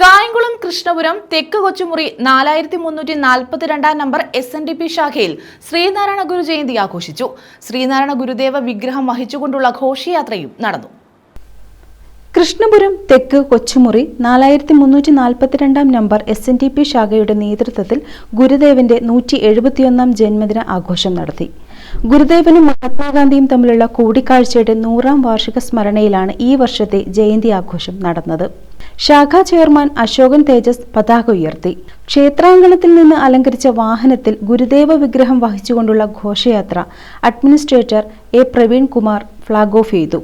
കായംകുളം കൃഷ്ണപുരം തെക്ക് കൊച്ചുമുറി നാലായിരത്തി മുന്നൂറ്റി നാൽപ്പത്തിരണ്ടാം number S N D P ശാഖയിൽ ശ്രീനാരായണ ഗുരു ജയന്തി ആഘോഷിച്ചു. ശ്രീനാരായണ ഗുരുദേവ വിഗ്രഹം വഹിച്ചുകൊണ്ടുള്ള ഘോഷയാത്രയും നടന്നു. കൃഷ്ണപുരം തെക്ക് കൊച്ചുമുറി നാലായിരത്തി മുന്നൂറ്റി നാൽപ്പത്തിരണ്ടാം number S N D P ശാഖയുടെ നേതൃത്വത്തിൽ ഗുരുദേവന്റെ നൂറ്റി എഴുപത്തിയൊന്നാം ജന്മദിന ആഘോഷം നടത്തി. ഗുരുദേവനും മഹാത്മാഗാന്ധിയും തമ്മിലുള്ള കൂടിക്കാഴ്ചയുടെ നൂറാം വാർഷിക സ്മരണയിലാണ് ഈ വർഷത്തെ ജയന്തി ആഘോഷം നടന്നത്. ശാഖാ ചെയർമാൻ അശോകൻ തേജസ് പതാക ഉയർത്തി. ക്ഷേത്രാങ്കണത്തിൽ നിന്ന് അലങ്കരിച്ച വാഹനത്തിൽ ഗുരുദേവ വിഗ്രഹം വഹിച്ചുകൊണ്ടുള്ള ഘോഷയാത്ര administrator A Praveen Kumar flag off ചെയ്തു.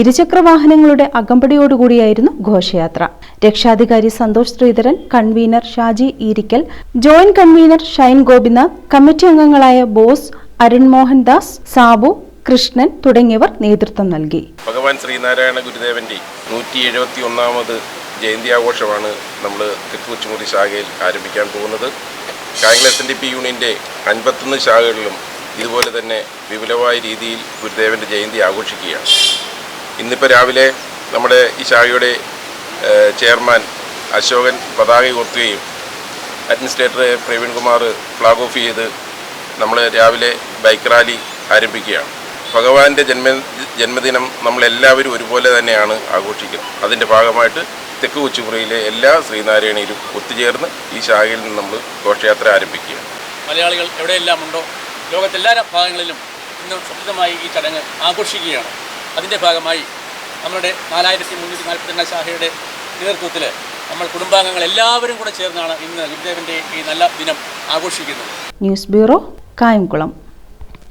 ഇരുചക്ര വാഹനങ്ങളുടെ അകമ്പടിയോടുകൂടിയായിരുന്നു ഘോഷയാത്ര. രക്ഷാധികാരി Santhosh Sreedharan convener Shaji Eerikkal joint convener Shine Gopinath committee അംഗങ്ങളായ ബോസ് അരുൺ മോഹൻദാസ് സാബു കൃഷ്ണൻ തുടങ്ങിയവർ നേതൃത്വം നൽകി. ഭഗവാൻ ശ്രീനാരായണ ഗുരുദേവന്റെ നൂറ്റി എഴുപത്തി ഒന്നാമത് ജയന്തി ആഘോഷമാണ് നമ്മൾ തെക്കുച്ചുമുറി ശാഖയിൽ ആരംഭിക്കാൻ പോകുന്നത്. കായംകുളം എൻ ഡി പി യൂണിയന്റെ അൻപത്തൊന്ന് ശാഖകളിലും ഇതുപോലെ തന്നെ വിപുലമായ രീതിയിൽ ഗുരുദേവന്റെ ജയന്തി ആഘോഷിക്കുകയാണ്. ഇന്നിപ്പോൾ രാവിലെ നമ്മുടെ ഈ ശാഖയുടെ ചെയർമാൻ അശോകൻ പതാക ഉയർത്തുകയും അഡ്മിനിസ്ട്രേറ്റർ പ്രവീൺകുമാർ ഫ്ലാഗ് ഓഫ് ചെയ്ത് നമ്മൾ രാവിലെ ബൈക്ക് റാലി ആരംഭിക്കുകയാണ്. ഭഗവാന്റെ ജന്മ ജന്മദിനം നമ്മളെല്ലാവരും ഒരുപോലെ തന്നെയാണ് ആഘോഷിക്കുന്നത്. അതിന്റെ ഭാഗമായിട്ട് തെക്ക് കൊച്ചുമുറിയിലെ എല്ലാ ശ്രീനാരായണയിലും ഒത്തുചേർന്ന് ഈ ശാഖയിൽ നിന്ന് നമ്മൾ ഘോഷയാത്ര ആരംഭിക്കുകയാണ്. മലയാളികൾ എവിടെയെല്ലാം ഉണ്ടോ ലോകത്തെല്ലാ ഭാഗങ്ങളിലും ഇന്ന് സമുചിതമായി ഈ ചടങ്ങ് ആഘോഷിക്കുകയാണ്. അതിന്റെ ഭാഗമായി നമ്മുടെ നാലായിരത്തി മുന്നൂറ്റി നാൽപ്പത്തിരണ്ട് ശാഖയുടെ നേതൃത്വത്തിൽ നമ്മൾ കുടുംബാംഗങ്ങൾ എല്ലാവരും കൂടെ ചേർന്നാണ് ഇന്ന് ഗുരുദേവന്റെ ഈ നല്ല ദിനം ആഘോഷിക്കുന്നത്. News bureau Kayamkulam.